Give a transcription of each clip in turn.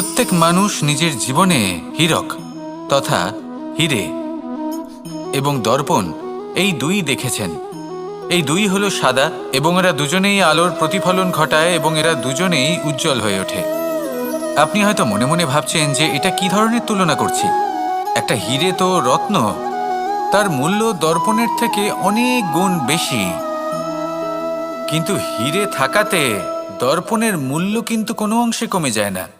প্রত্যেক মানুষ নিজের জীবনে হীরক তথা হিরে এবং দর্পণ এই দুই দেখেছেন। এই দুই হলো সাদা এবং এরা দুজনেই আলোর প্রতিফলন ঘটায় এবং এরা দুজনেই উজ্জ্বল হয়ে ওঠে। আপনি হয়তো মনে মনে ভাবছেন যে এটা কি ধরনের তুলনা করছি? একটা হিরে তো রত্ন, তার মূল্য দর্পণের থেকে অনেক গুণ বেশি। কিন্তু হিরে থাকাতে দর্পণের মূল্য কিন্তু কোনো অংশে কমে যায় না।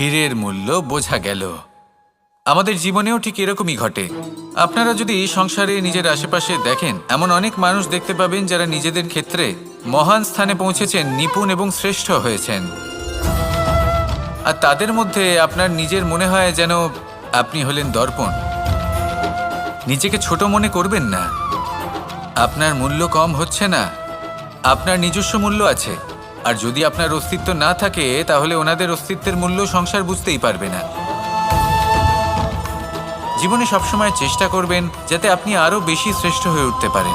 হীরের মূল্য বোঝা গেল। আমাদের জীবনেও ঠিক এরকমই ঘটে। আপনারা যদি সংসারে নিজের আশেপাশে দেখেন, এমন অনেক মানুষ দেখতে পাবেন যারা নিজেদের ক্ষেত্রে মহান স্থানে পৌঁছেছেন, নিপুণ এবং শ্রেষ্ঠ হয়েছেন। আর তাদের মধ্যে আপনার নিজের মনে হয় যেন আপনি হলেন দর্পণ। নিজেকে ছোট মনে করবেন না। আপনার মূল্য কম হচ্ছে না। আপনার নিজস্ব মূল্য আছে। আর যদি আপনার অস্তিত্ব না থাকে, তাহলে ওনাদের অস্তিত্বের মূল্য সংসার বুঝতেই পারবে না। জীবনে সবসময় চেষ্টা করবেন যাতে আপনি আরও বেশি শ্রেষ্ঠ হয়ে উঠতে পারেন।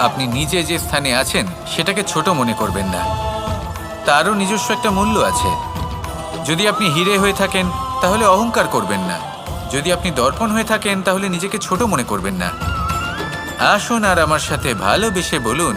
আপনি নিজে যে স্থানে আছেন, সেটাকে ছোট মনে করবেন না। তারও নিজস্ব একটা মূল্য আছে। যদি আপনি হিরে হয়ে থাকেন, তাহলে অহংকার করবেন না। যদি আপনি দর্পণ হয়ে থাকেন, তাহলে নিজেকে ছোট মনে করবেন না। আসুন আর আমার সাথে ভালোবেসে বলুন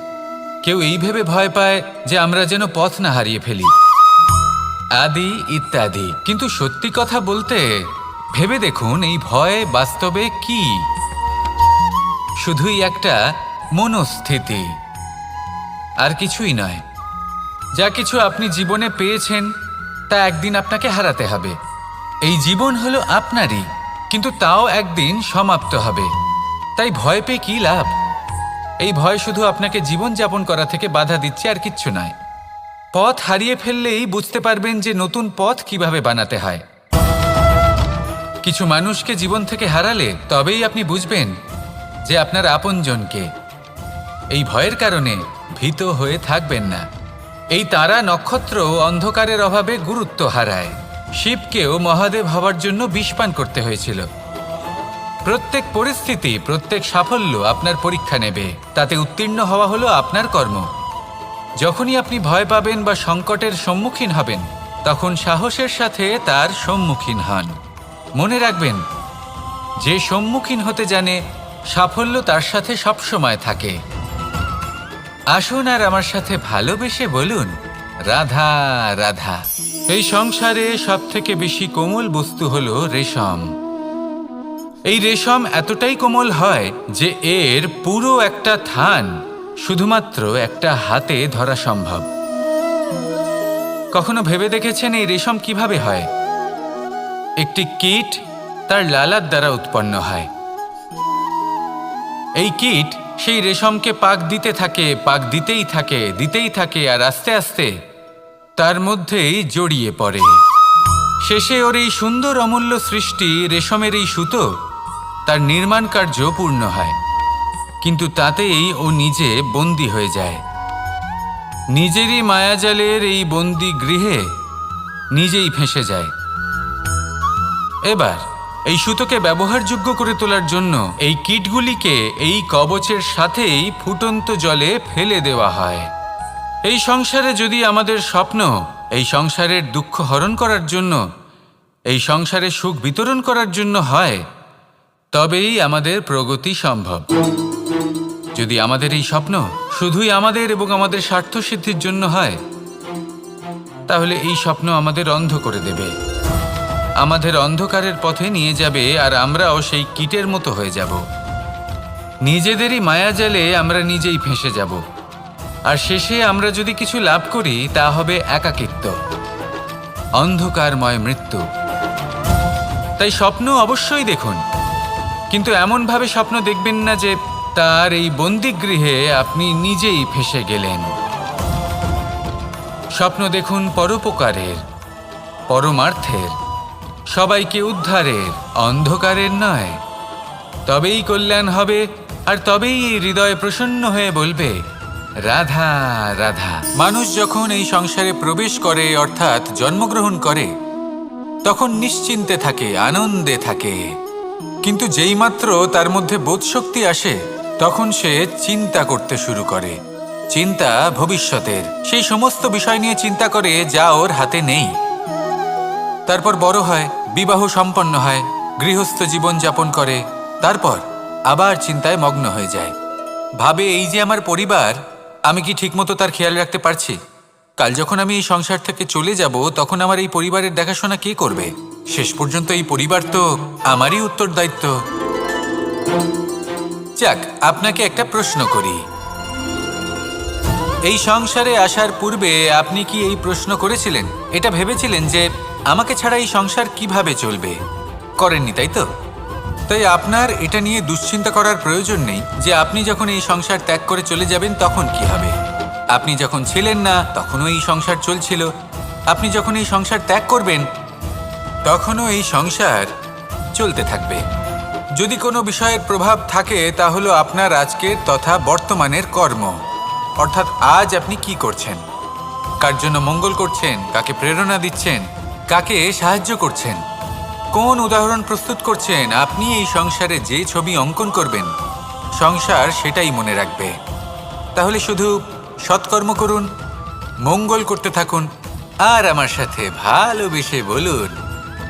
কেউ এই ভেবে ভয় পায় যে আমরা যেন পথ না হারিয়ে ফেলি। আদি ইত্যাদি। কিন্তু সত্যি কথা বলতে, ভেবে দেখুন এই ভয় বাস্তবে কি? শুধুই একটা মনস্থিতি। আর কিছুই নয়। যা কিছু আপনি জীবনে পেয়েছেন, তা একদিন আপনাকে হারাতে হবে। এই জীবন হলো আপনারই, কিন্তু তাও একদিন সমাপ্ত হবে। তাই ভয় পেয়ে কি লাভ? এই ভয় শুধু আপনাকে জীবনযাপন করা থেকে বাধা দিচ্ছে আর কিচ্ছু নয়। পথ হারিয়ে ফেললেই বুঝতে পারবেন যে নতুন পথ কীভাবে বানাতে হয়। কিছু মানুষকে জীবন থেকে হারালে তবেই আপনি বুঝবেন যে আপনার আপনজনকে। এই ভয়ের কারণে ভীত হয়ে থাকবেন না। এই তারা নক্ষত্র অন্ধকারের অভাবে গুরুত্ব হারায়। শিবকেও মহাদেব হওয়ার জন্য বিষপান করতে হয়েছিল। প্রত্যেক পরিস্থিতি, প্রত্যেক সাফল্য আপনার পরীক্ষা নেবে। তাতে উত্তীর্ণ হওয়া হলো আপনার কর্ম। যখনই আপনি ভয় পাবেন বা সংকটের সম্মুখীন হবেন, তখন সাহসের সাথে তার সম্মুখীন হন। মনে রাখবেন, যে সম্মুখীন হতে জানে, সাফল্য তার সাথে সবসময় থাকে। আসুন আর আমার সাথে ভালোবেসে বলুন, রাধা রাধা। এই সংসারে সবথেকে বেশি কোমল বস্তু হলো রেশম। এই রেশম এতটাই কোমল হয় যে এর পুরো একটা থান শুধুমাত্র একটা হাতে ধরা সম্ভব। কখনো ভেবে দেখেছেন এই রেশম কীভাবে হয়? একটি কীট তার লালার দ্বারা উৎপন্ন হয়। এই কীট সেই রেশমকে পাক দিতে থাকে, পাক দিতেই থাকে দিতেই থাকে আর আস্তে আস্তে তার মধ্যেই জড়িয়ে পড়ে। শেষে ওর এই সুন্দর অমূল্য সৃষ্টি রেশমের এই সুতো তার নির্মাণ কার্য পূর্ণ হয়। কিন্তু তাতেই ও নিজে বন্দী হয়ে যায়। নিজেরই মায়াজালের এই বন্দি গৃহে নিজেই ফেঁসে যায়। এবার, এই সুতোকে ব্যবহারযোগ্য করে তোলার জন্য এই কিটগুলিকে এই কবচের সাথেই ফুটন্ত জলে ফেলে দেওয়া হয়। এই সংসারে যদি আমাদের স্বপ্ন এই সংসারের দুঃখ হরণ করার জন্য, এই সংসারে সুখ বিতরণ করার জন্য হয় তবেই আমাদের প্রগতি সম্ভব। যদি আমাদের এই স্বপ্ন শুধুই আমাদের এবং আমাদের স্বার্থ সিদ্ধির জন্য হয়, তাহলে এই স্বপ্ন আমাদের অন্ধ করে দেবে। আমাদের অন্ধকারের পথে নিয়ে যাবে আর আমরাও সেই কীটের মতো হয়ে যাব। নিজেদেরই মায়া মায়াজালে আমরা নিজেই ফেঁসে যাব। আর শেষে আমরা যদি কিছু লাভ করি, তা হবে একাকিত্ব, অন্ধকারময় মৃত্যু। তাই স্বপ্ন অবশ্যই দেখুন। কিন্তু এমনভাবে স্বপ্ন দেখবেন না যে তার এই বন্দিগৃহে আপনি নিজেই ফেসে গেলেন। স্বপ্ন দেখুন পরোপকারের, পরমার্থের, সবাইকে উদ্ধারের, অন্ধকারের নয়। তবেই কল্যাণ হবে আর তবেই হৃদয় প্রসন্ন হয়ে বলবে, রাধা রাধা। মানুষ যখন এই সংসারে প্রবেশ করে, অর্থাৎ জন্মগ্রহণ করে, তখন নিশ্চিন্তে থাকে, আনন্দে থাকে। কিন্তু যেইমাত্র তার মধ্যে বোধশক্তি আসে, তখন সে চিন্তা করতে শুরু করে। চিন্তা ভবিষ্যতের। সেই সমস্ত বিষয় নিয়ে চিন্তা করে যা ওর হাতে নেই। তারপর বড় হয়, বিবাহ সম্পন্ন হয়, গৃহস্থ জীবন যাপন করে, তারপর আবার চিন্তায় মগ্ন হয়ে যায়। ভাবে এই যে আমার পরিবার, আমি কি ঠিকমতো তার খেয়াল রাখতে পারছি? কাল যখন আমি এই সংসার থেকে চলে যাব, তখন আমার এই পরিবারের দেখাশোনা কে করবে? শেষ পর্যন্ত এই পরিবার তো আমারই উত্তরদায়িত্ব। যাক, আপনাকে একটা প্রশ্ন করি। এই সংসারে আসার পূর্বে আপনি কি এই প্রশ্ন করেছিলেন? এটা ভেবেছিলেন যে আমাকে ছাড়া এই সংসার কীভাবে চলবে? করেননি, তাই তো? তাই আপনার এটা নিয়ে দুশ্চিন্তা করার প্রয়োজন নেই যে আপনি যখন এই সংসার ত্যাগ করে চলে যাবেন তখন কি হবে? আপনি যখন ছিলেন না, তখনও এই সংসার চলছিল। আপনি যখন এই সংসার ত্যাগ করবেন তখনও এই সংসার চলতে থাকবে। যদি কোনো বিষয়ের প্রভাব থাকে তা হলো আপনার আজকের তথা বর্তমানের কর্ম। অর্থাৎ আজ আপনি কি করছেন? কার জন্য মঙ্গল করছেন? কাকে প্রেরণা দিচ্ছেন? কাকে সাহায্য করছেন? কোন উদাহরণ প্রস্তুত করছেন? আপনি এই সংসারে যে ছবি অঙ্কন করবেন, সংসার সেটাই মনে রাখবে। তাহলে শুধু সৎকর্ম করুন, মঙ্গল করতে থাকুন, আর আমার সাথে ভালোবেসে বলুন।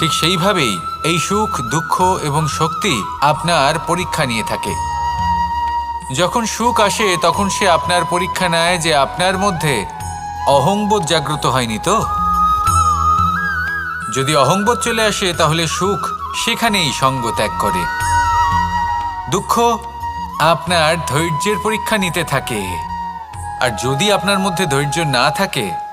ঠিক সেইভাবেই এই সুখ, দুঃখ এবং শক্তি আপনার পরীক্ষা নিয়ে থাকে। যখন সুখ আসে, তখন সে আপনার পরীক্ষা নেয় যে আপনার মধ্যে অহংবোধ জাগ্রত হয়নি তো? যদি অহংবোধ চলে আসে, তাহলে সুখ সেখানেই সঙ্গ ত্যাগ করে। দুঃখ আপনার ধৈর্যের পরীক্ষা নিতে থাকে। আর যদি আপনার মধ্যে ধৈর্য না থাকে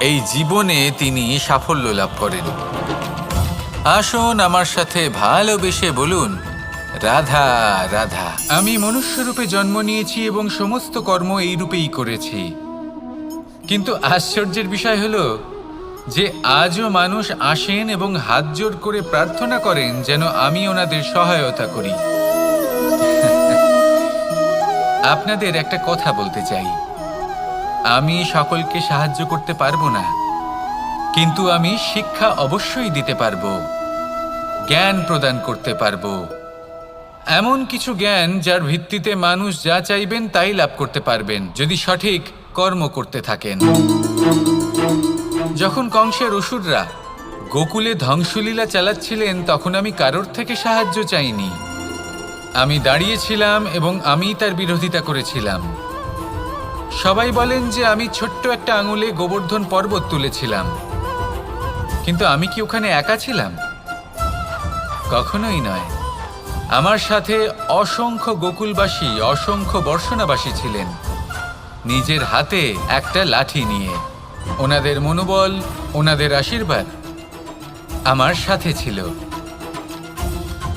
এই জীবনে তিনি সাফল্য লাভ করেন। আসুন আমার সাথে ভালোবেসে বলুন, রাধা রাধা। আমি মনুষ্যরূপে জন্ম নিয়েছি এবং সমস্ত কর্ম এই রূপেই করেছি। কিন্তু আশ্চর্যের বিষয় হলো যে আজও মানুষ আসেন এবং হাত জোর করে প্রার্থনা করেন যেন আমি ওনাদের সহায়তা করি। আপনাদের একটা কথা বলতে চাই। আমি সকলকে সাহায্য করতে পারব না, কিন্তু আমি শিক্ষা অবশ্যই দিতে পারব, জ্ঞান প্রদান করতে পারব। এমন কিছু জ্ঞান যার ভিত্তিতে মানুষ যা চাইবেন তাই লাভ করতে পারবেন, যদি সঠিক কর্ম করতে থাকেন। যখন কংসের অসুররা গোকুলে ধ্বংসলীলা চালাচ্ছিলেন, তখন আমি কারোর থেকে সাহায্য চাইনি। আমি দাঁড়িয়েছিলাম এবং আমি তার বিরোধিতা করেছিলাম। সবাই বলেন যে আমি ছোট্ট একটা আঙুলে গোবর্ধন পর্বত তুলেছিলাম। কিন্তু আমি কি ওখানে একা ছিলাম? কখনোই নয়। আমার সাথে অসংখ্য গোকুলবাসী, অসংখ্য বর্ষণাবাসী ছিলেন। নিজের হাতে একটা লাঠি নিয়ে। ওনাদের মনোবল, ওনাদের আশীর্বাদ আমার সাথে ছিল।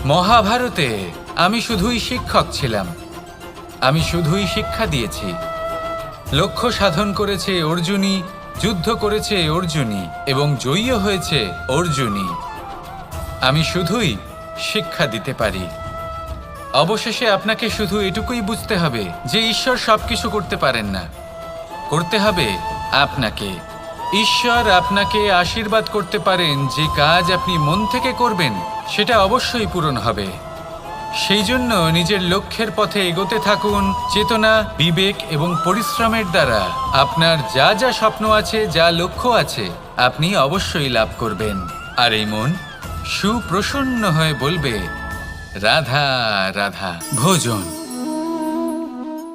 মহাভারতে আমি শুধুই শিক্ষক ছিলাম। আমি শুধুই শিক্ষা দিয়েছি। লক্ষ্য সাধন করেছে অর্জুনী যুদ্ধ করেছে অর্জুনী এবং জয়ীও হয়েছে অর্জুনী আমি শুধুই শিক্ষা দিতে পারি। অবশেষে আপনাকে শুধু এটুকুই বুঝতে হবে যে ঈশ্বর সবকিছু করতে পারেন না। করতে হবে আপনাকে। ঈশ্বর আপনাকে আশীর্বাদ করতে পারেন যে কাজ আপনি মন থেকে করবেন, সেটা অবশ্যই পূরণ হবে। সেই জন্য নিজের লক্ষ্যের পথে এগোতে থাকুন, চেতনা, বিবেক এবং পরিশ্রমের দ্বারা। আপনার যা যা স্বপ্ন আছে, যা লক্ষ্য আছে, আপনি অবশ্যই লাভ করবেন। আর এই মন সুপ্রসন্ন হয়ে বলবে, রাধা রাধা। ভোজন।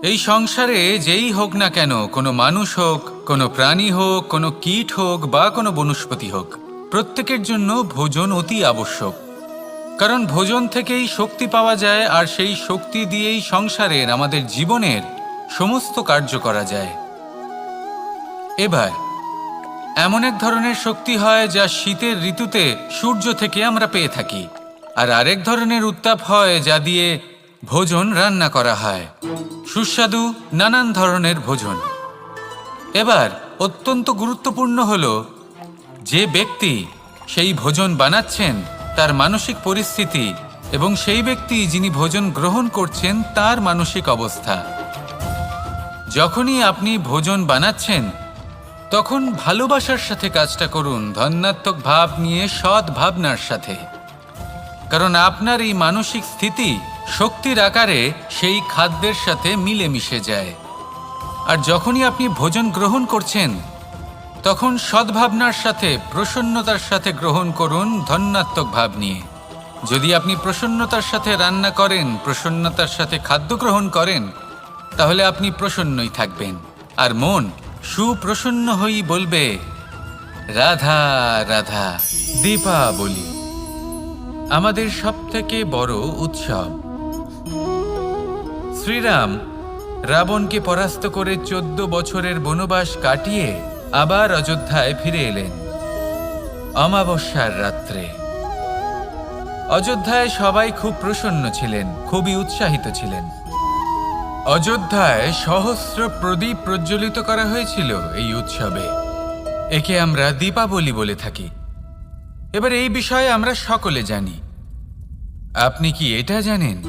এই সংসারে যেই হোক না কেন, কোনো মানুষ হোক, কোনো প্রাণী হোক, কোনো কীট হোক বা কোনো বনস্পতি হোক, প্রত্যেকের জন্য ভোজন অতি আবশ্যক। কারণ ভোজন থেকেই শক্তি পাওয়া যায় আর সেই শক্তি দিয়েই সংসারের, আমাদের জীবনের সমস্ত কার্য করা যায়। এবার, এমন এক ধরনের শক্তি হয় যা শীতের ঋতুতে সূর্য থেকে আমরা পেয়ে থাকি, আর আরেক ধরনের উত্তাপ হয় যা দিয়ে ভোজন রান্না করা হয়। সুস্বাদু নানান ধরনের ভোজন। এবার, অত্যন্ত গুরুত্বপূর্ণ হল যে ব্যক্তি সেই ভোজন বানাচ্ছেন তার মানসিক পরিস্থিতি এবং সেই ব্যক্তি যিনি ভোজন গ্রহণ করছেন তার মানসিক অবস্থা। যখনই আপনি ভোজন বানাচ্ছেন, তখন ভালোবাসার সাথে কাজটা করুন ধন্যাত্মক ভাব নিয়ে সৎ ভাবনার সাথে। কারণ আপনার এই মানসিক স্থিতি শক্তির আকারে সেই খাদ্যের সাথে মিলে মিশে যায়। আর যখনই আপনি ভোজন গ্রহণ করছেন তখন সদ্ভাবনার সাথে, প্রসন্নতার সাথে গ্রহণ করুন ধন্যাত্মক ভাব নিয়ে। যদি আপনি প্রসন্নতার সাথে রান্না করেন, প্রসন্নতার সাথে খাদ্য গ্রহণ করেন, তাহলে আপনি প্রসন্নই থাকবেন। আর মন সুপ্রসন্ন হই বলবে, রাধা রাধা, দীপাবলি আমাদের সবথেকে বড় উৎসব। শ্রীরাম রাবণকে পরাস্ত করে চোদ্দ বছরের বনবাস কাটিয়ে আবার অযোধ্যায় ফিরে এলেন। অমাবস্যার রাত্রে। অযোধ্যায় সবাই খুব প্রসন্ন ছিলেন, খুবই উৎসাহিত ছিলেন। অযোধ্যায় সহস্র প্রদীপ প্রজ্বলিত করা হয়েছিল এই উৎসবে। একে আমরা দীপাবলি বলে থাকি। এবার এই বিষয়ে আমরা সকলে জানি। আপনি কি এটা জানেন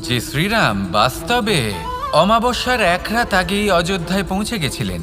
যে শ্রীরাম বাস্তবে অমাবস্যার এক রাত আগেই অযোধ্যায় পৌঁছে গেছিলেন?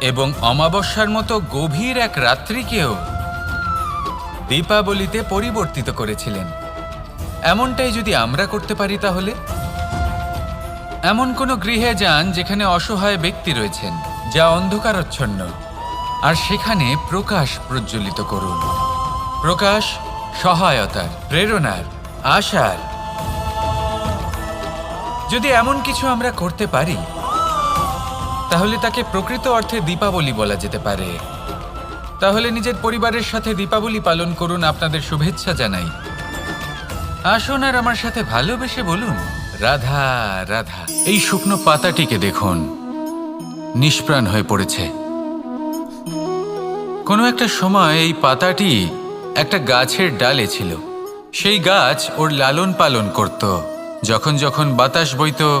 এবং অমাবস্যার মতো গভীর এক রাত্রিকেও দীপাবলিতে পরিবর্তিত করেছিলেন। এমনটাই যদি আমরা করতে পারি তাহলে? এমন কোনো গৃহে যান যেখানে অসহায় ব্যক্তি রয়েছেন, যা অন্ধকারচ্ছন্ন। আর সেখানে প্রকাশ প্রজ্বলিত করুন। প্রকাশ সহায়তার, প্রেরণার, আশার। যদি এমন কিছু আমরা করতে পারি তাহলে তাকে প্রকৃত অর্থে দীপাবলি বলা যেতে পারে। তাহলে নিজের পরিবারের সাথে দীপাবলি পালন করুন আপনাদের শুভেচ্ছা জানাই। আসুন আর আমার সাথে ভালোবেসে বলুন, রাধা রাধা। এই শুকনো পাতাটিকে দেখুন। নিষ্প্রাণ হয়ে পড়েছে। কোনো একটা সময় এই পাতাটি একটা গাছের ডালে ছিল। সেই গাছ ওর লালন পালন করত। যখন যখন বাতাস বইত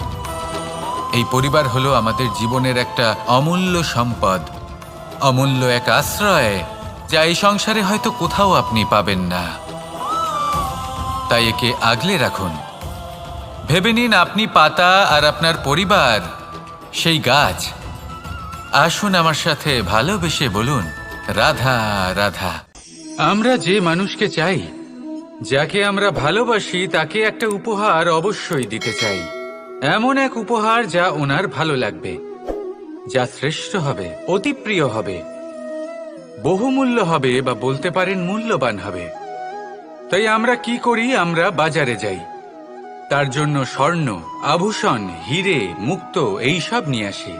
এই পরিবার হলো আমাদের জীবনের একটা অমূল্য সম্পদ, অমূল্য এক আশ্রয়, যা এই সংসারে হয়তো কোথাও আপনি পাবেন না। তাই একে আগলে রাখুন। ভেবে নিন আপনি পাতা আর আপনার পরিবার, সেই গাছ। আসুন আমার সাথে ভালোবেসে বলুন, রাধা রাধা। আমরা যে মানুষকে চাই, যাকে আমরা ভালোবাসি, তাকে একটা উপহার অবশ্যই দিতে চাই। এমন এক উপহার যা ওনার ভালো লাগবে, যা শ্রেষ্ঠ হবে, অতি প্রিয় হবে, বহুমূল্য হবে বা বলতে পারেন মূল্যবান হবে। তাই আমরা কি করি? আমরা বাজারে যাই। তার জন্য স্বর্ণ, আভূষণ, হিরে, মুক্ত এই সব নিয়ে আসি।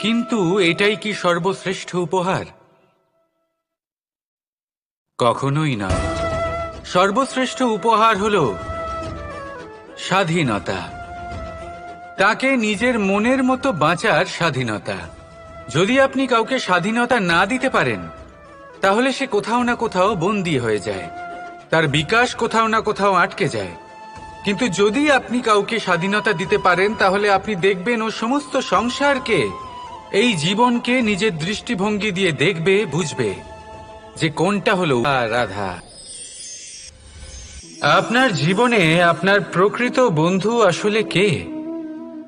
কিন্তু এটাই কি সর্বশ্রেষ্ঠ উপহার? কখনোই নয় সর্বশ্রেষ্ঠ উপহার হল স্বাধীনতা। তাকে নিজের মনের মতো বাঁচার স্বাধীনতা। যদি আপনি কাউকে স্বাধীনতা না দিতে পারেন, তাহলে সে কোথাও না কোথাও বন্দী হয়ে যায়। তার বিকাশ কোথাও না কোথাও আটকে যায়। কিন্তু যদি আপনি কাউকে স্বাধীনতা দিতে পারেন, তাহলে আপনি দেখবেন ও সমস্ত সংসারকে, এই জীবনকে নিজের দৃষ্টিভঙ্গি দিয়ে দেখবে, বুঝবে যে কোনটা হলো রাধা। আপনার জীবনে আপনার প্রকৃত বন্ধু আসলে কে?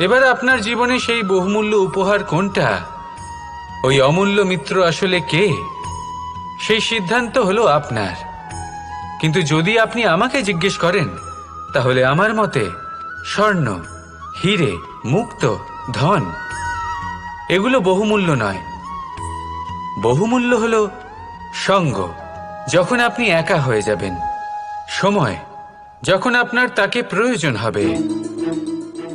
এবার আপনার জীবনে সেই বহুমূল্য উপহার কোনটা? ওই অমূল্য মিত্র আসলে কে? সেই সিদ্ধান্ত হলো আপনার। কিন্তু যদি আপনি আমাকে জিজ্ঞেস করেন, তাহলে আমার মতে স্বর্ণ, হিরে, মুক্ত, ধন, এগুলো বহুমূল্য নয়। বহুমূল্য হল সঙ্গ, যখন আপনি একা হয়ে যাবেন। সময়, যখন আপনার তাকে প্রয়োজন হবে।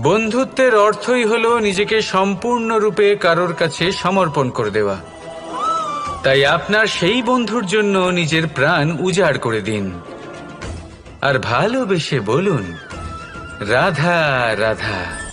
বন্ধুত্বের অর্থই হল নিজেকে সম্পূর্ণরূপে কারোর কাছে সমর্পণ করে দেওয়া। তাই আপনার সেই বন্ধুর জন্য নিজের প্রাণ উজাড় করে দিন। আর ভালোবেসে বলুন, রাধা রাধা।